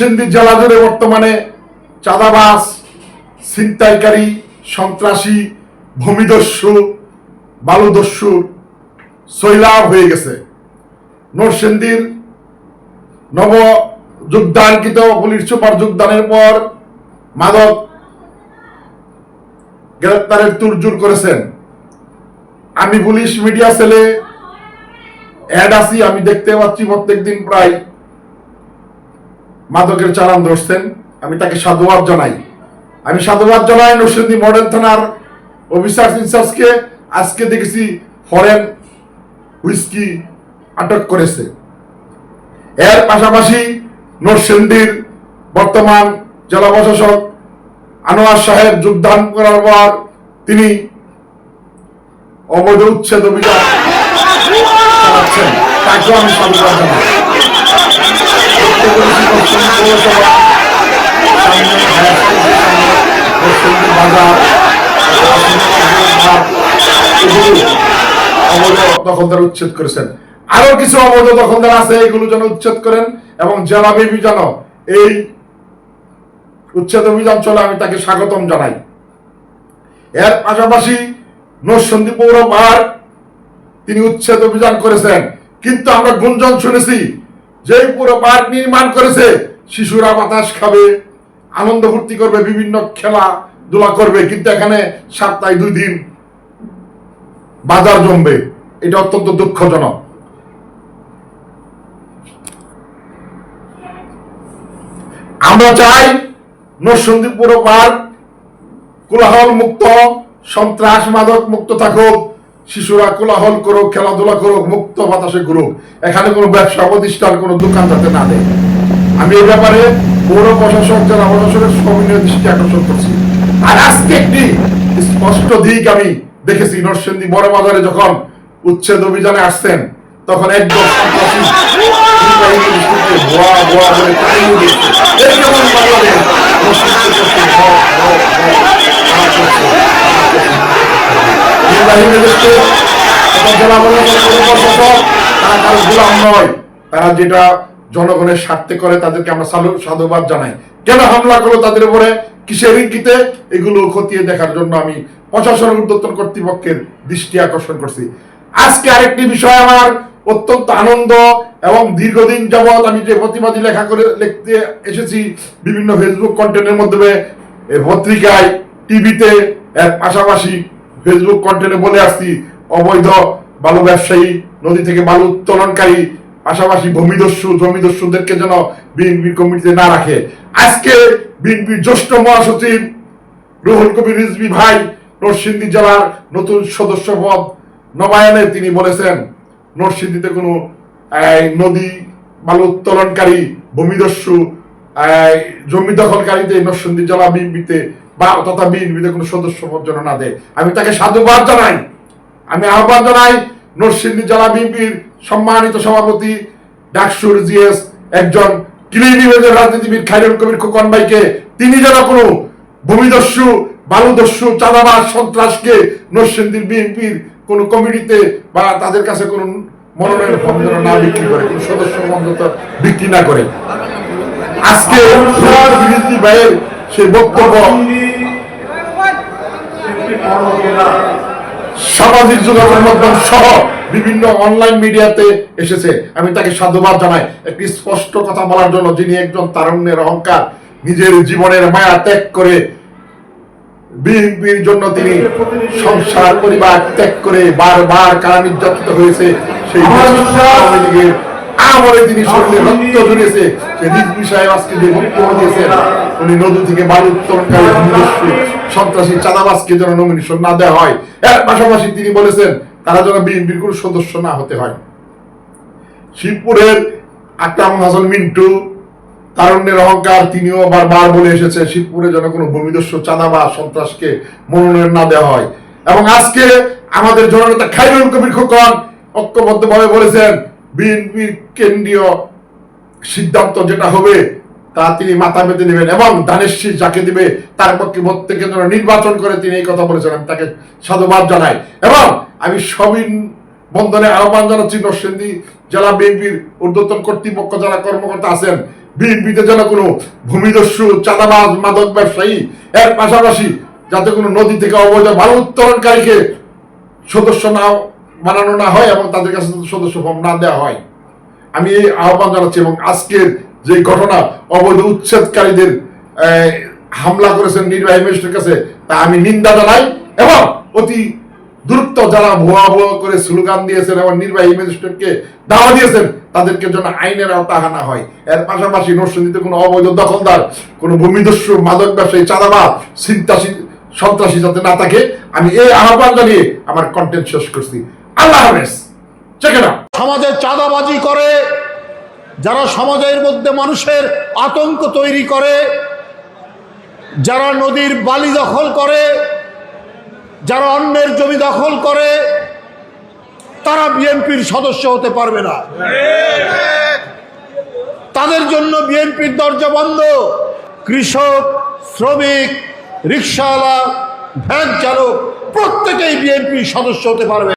নরসিংদী জেলা জুড়ে বর্তমানে চাঁদাবাস, ছিনতাইকারী, সন্ত্রাসী, ভূমিদস্যু, বালুদস্যু সৈলাভ হয়ে গেছে। নরসিংদীর নব যোগদানকৃত পুলিশ সুপার যোগদানের পর মাদক গ্রেপ্তারের তুরজুর করেছেন। আমি পুলিশ মিডিয়া সেলে অ্যাড আসি আমি দেখতে পাচ্ছি প্রত্যেকদিন প্রায় মাদকের চালান ধরছেন। আমি তাকে সাধুবাদ জানাই। আমি সাধুবাদ জানাই নরসিংদী মডেল থানার অফিসার ইনচার্জকে। আজকে দেখেছি ফরেন হুইস্কি আটক করেছে। এর পাশাপাশি নরসিংদীর বর্তমান জেলা প্রশাসক আনোয়ার সাহেব যোগদান করার পর তিনি অবৈধ উচ্ছেদ অভিযান চালাচ্ছেন। তাকেও আমি সাধুবাদ জানাই। দখলদার উচ্ছেদ করেছেন। আরও কিছু অবৈধ দখলদার আছে, এগুলো যেন উচ্ছেদ করেন এবং জেলা বিবি যেন এই উচ্ছেদ অভিযান চলে, আমি তাকে স্বাগতম জানাই। এর পাশাপাশি নরসন্দী পৌর পাহাড় তিনি উচ্ছেদ অভিযান করেছেন। কিন্তু আমরা গুঞ্জন শুনেছি যে পুরো পার্ক নির্মাণ করেছে, শিশুরা বাতাস খাবে, আনন্দ ফুর্তি করবে, বিভিন্ন খেলা ধুলা করবে, কিন্তু এখানে সপ্তাহে দুই দিন বাজার জমবে। এটা অত্যন্ত দুঃখজনক। আমরা চাই নরসন্দী পুরো পার্ক কোলাহল মুক্ত, সন্ত্রাস মাদক মুক্ত থাকুক, শিশুরা কোলাহল করুক, খেলাধুলা করুক, মুক্ত বাতাসে ঘুরুক। এখানে কোনো ব্যবসা, প্রতিষ্ঠান, কোনো দোকান যাতে না দেয়। আমি এই ব্যাপারে পৌর প্রশাসক, জেলা প্রশাসনের সবিনয় দৃষ্টি আকর্ষণ করছি। আর আজকে একটি স্পষ্ট দিক আমি দেখেছি, নরসিংদী বড় বাজারে যখন উচ্ছেদ অভিযানে আসছেন তখন তারা যেটা জনগণের স্বার্থে করে, তাদেরকে আমরা সাধুবাদ জানাই। কেন হামলা করল তাদের উপরে? কিসের ইঙ্গিতে? এগুলো খতিয়ে দেখার জন্য আমি প্রশাসন উদ্যোতন কর্তৃপক্ষের দৃষ্টি আকর্ষণ করছি। আজকে আরেকটি বিষয় আমার অত্যন্ত আনন্দ এবং দীর্ঘদিন যাবৎ আমি যে প্রতিবাদী লেখা করে লিখতে এসেছি বিভিন্ন ফেসবুক কন্টেন্টের মাধ্যমে পত্রিকায় টিভিতে এর পাশাপাশি ফেসবুক কন্টেন্টে বলে আসছি, অবৈধ বালু ব্যবসায়ী, নদী থেকে বালু উত্তোলনকারী, পাশাপাশি ভূমিদস্যু, জমিদস্যুদেরকে যেন বিএনপি কমিটিতে না রাখে। আজকে বিএনপির জ্যেষ্ঠ মহাসচিব রুহুল কবির রিজবি ভাই, নরসিংদী জেলার নতুন সদস্য পদ নবায়নে তিনি বলেছেন, নরসিংদীতে কোনো নদী বালু উত্তোলনকারী, ভূমিদস্যু জমি দখলকারীদের নরসিংদী জেলা বিএনপিতে বা তথা বিএনপিতে কোনো সদস্য পদ যেন না দেয়। আমি তাকে সাধুবাদ জানাই। আমি আহ্বান জানাই নরসিংদী জেলা বিএনপির সম্মানিত সভাপতি ডাকসুর জিএস, একজন ক্লিনিবেজের রাজনীতিবিদ খাইরুল কবির খোকন ভাইকে। তিনি যেন কোনো ভূমিদস্যু, বালুদস্যু, চাঁদাবাজ, সন্ত্রাসকে নরসিংদীর বিএনপির কোনো কমিটিতে বা তাদের কাছে কোনো মনোনয়ন ফর্ম না বিক্রি করে, কোনো সদস্য বন্ধুত্ব বিক্রি না করে। আজকে বিরোধী ভাইয়ের সেই বক্তব্য সামাজিক যোগাযোগ মাধ্যম সহ বিভিন্ন অনলাইন মিডিয়াতে এসেছে। আমি তাকে সাধুবাদ জানাই। একটি স্পষ্ট কথা বলার জন্য যিনি একজন তারুণ্যের অহংকার, নিজের জীবনের মায়া ত্যাগ করে বিএনপির জন্য তিনি সংসার পরিবার ত্যাগ করে বারবার কারা নির্যাতিত হয়েছে সেই আওয়ামী লীগের আমলে তিনি শরীরে রক্ত ধরেছে। সে রিজভি সাহেব আজকে যে বক্তব্য দিয়েছেন উনি নদী থেকে বালু উত্তোলনকারী সন্ত্রাসী চাঁদাবাজকে যেন নমিনেশন না দেওয়া হয়। এর পাশাপাশি তিনি বলেছেন তারা যেন বিএনপির কোনো সদস্য না হতে হয়। শিবপুরের আকরাম হাসান মিন্টু তারুণ্যের অহংকার তিনিও বারবার বলে এসেছে শিবপুরে যেন কোনো ভূমিদস্যু, চাঁদাবাজ সন্ত্রাসকে মনোনয়ন না দেওয়া হয়। এবং আজকে আমাদের জননেতা খাইরুল কবির খোকন ঐক্যবদ্ধভাবে বলেছেন, বিএনপির কেন্দ্রীয় সিদ্ধান্ত যেটা হবে, তা তিনি মাথা পেতে নেবেন এবং দানের শীষ যাকে দিবে, তার পক্ষে প্রত্যেকে যেন নির্বাচন করে তিনি এই কথা বলেছেন, আমি তাকে সাধুবাদ জানাই। এবং আমি সবিন বন্ধনে আহ্বান জানাচ্ছি, নরসিংদী জেলা বিএনপির ঊর্ধ্বতন কর্তৃপক্ষ যারা কর্মকর্তা আছেন বিএনপিতে যেন কোনো ভূমিদস্যু, চাঁদাবাজ, মাদক ব্যবসায়ী, এর পাশাপাশি যাতে কোনো নদী থেকে অবৈধ বালু উত্তোলনকারীকে সদস্য না বানানো না হয় এবং তাদের কাছে সদস্য ফর্ম না দেওয়া হয়। আমি এই আহ্বান জানাচ্ছি এবং আজকের যে ঘটনা, অবৈধ উচ্ছেদকারীদের হামলা করেছেন নির্বাহী ম্যাজিস্ট্রেটের কাছে, তা আমি নিন্দা জানাই এবং অতি দ্রুত যারা ভুয়া ভুয়া করে স্লোগান দিয়েছেন এবং নির্বাহী ম্যাজিস্ট্রেটকে দাওয়া দিয়েছেন তাদেরকে যেন আইনের আওতা আনা হয়। এর পাশাপাশি নরসিংদীতে কোনো অবৈধ দখলদার, কোনো ভূমিদস্যু, মাদক ব্যবসায়ী চাঁদাবাদ চিন্তাশীল সন্ত্রাসী যাতে না থাকে, আমি এই আহ্বান জানিয়ে আমার কন্টেন্ট শেষ করছি। আল্লাহ হাফেজ। চেকে না সমাজে চাঁদাবাজি করে, যারা সমাজের মধ্যে মানুষের আতঙ্ক তৈরি করে, যারা নদীর বালি দখল করে, যারা অন্যের জমি দখল করে তারা বিএনপির সদস্য হতে পারবে না। তাদের জন্য বিএনপির দরজা বন্ধ। কৃষক, শ্রমিক রিক্সাওয়ালা ভ্যান চালক প্রত্যেকেই বিএনপির সদস্য হতে পারবে